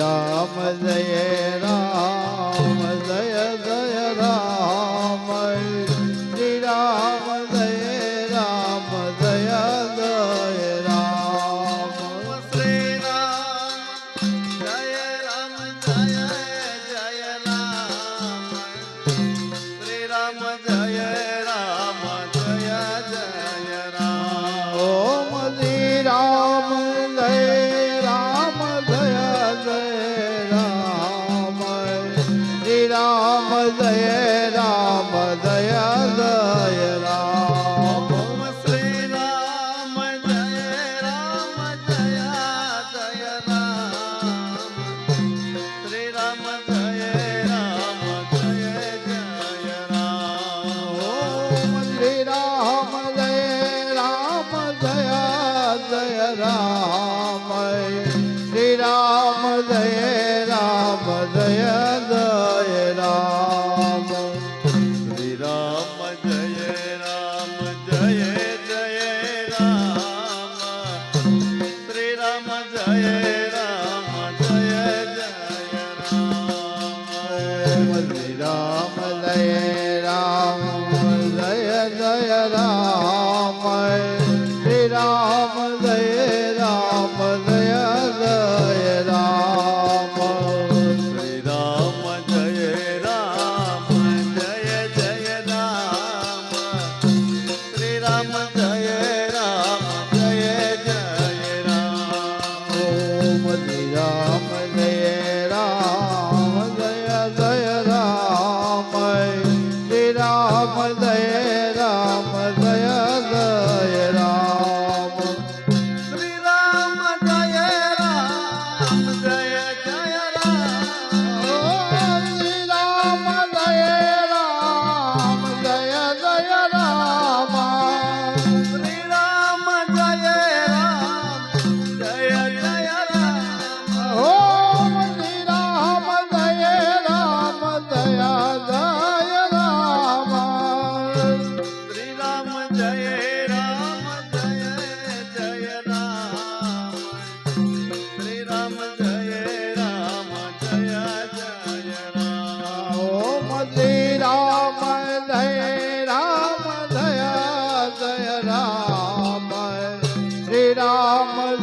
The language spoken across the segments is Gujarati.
Ram Jay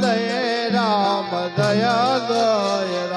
દય Ram Daya દય Ram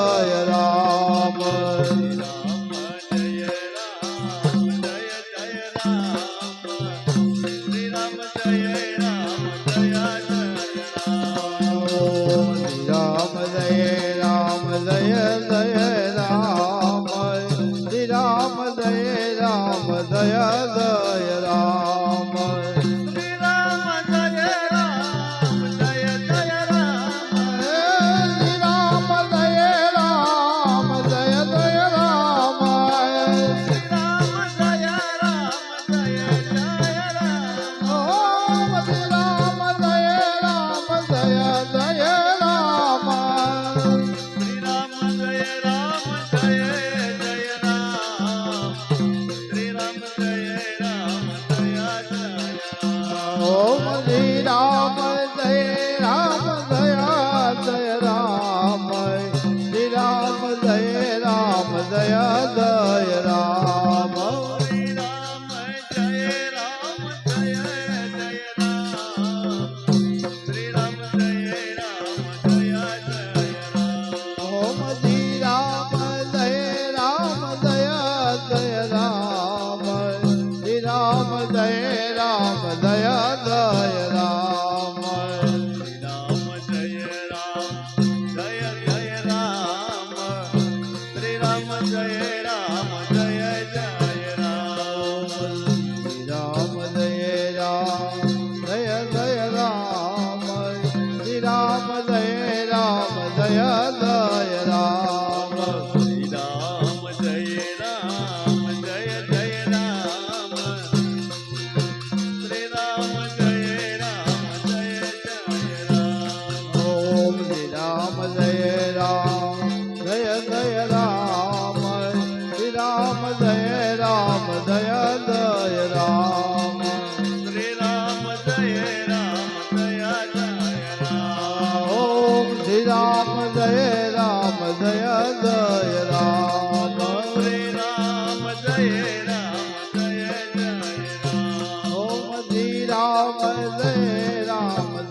Jai Ram,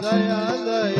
Daya Daya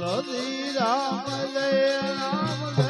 લધી Ram Jay Ram Jay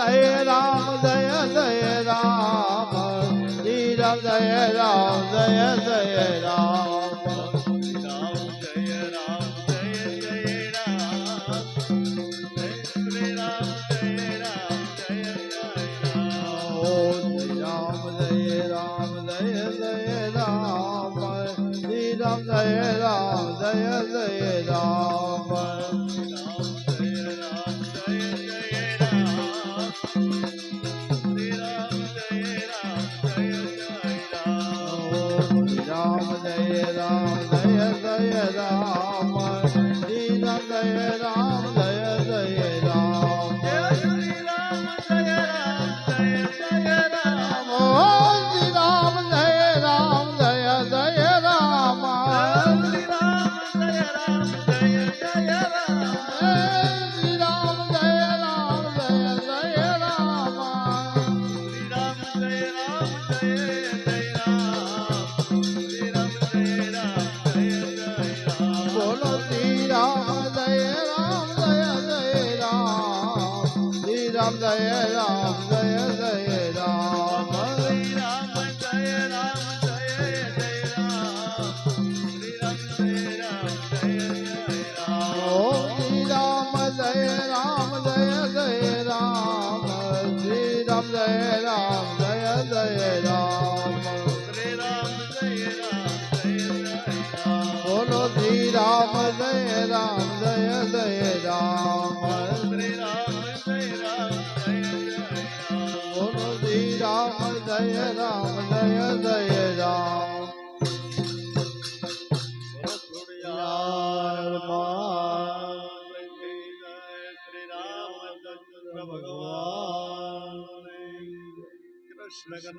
Jay Ram Jay Jay Ram Dhir Jay Ram Jay Jay Ram Jai Ram Jai Jai Ram Dina Jai Ram عشق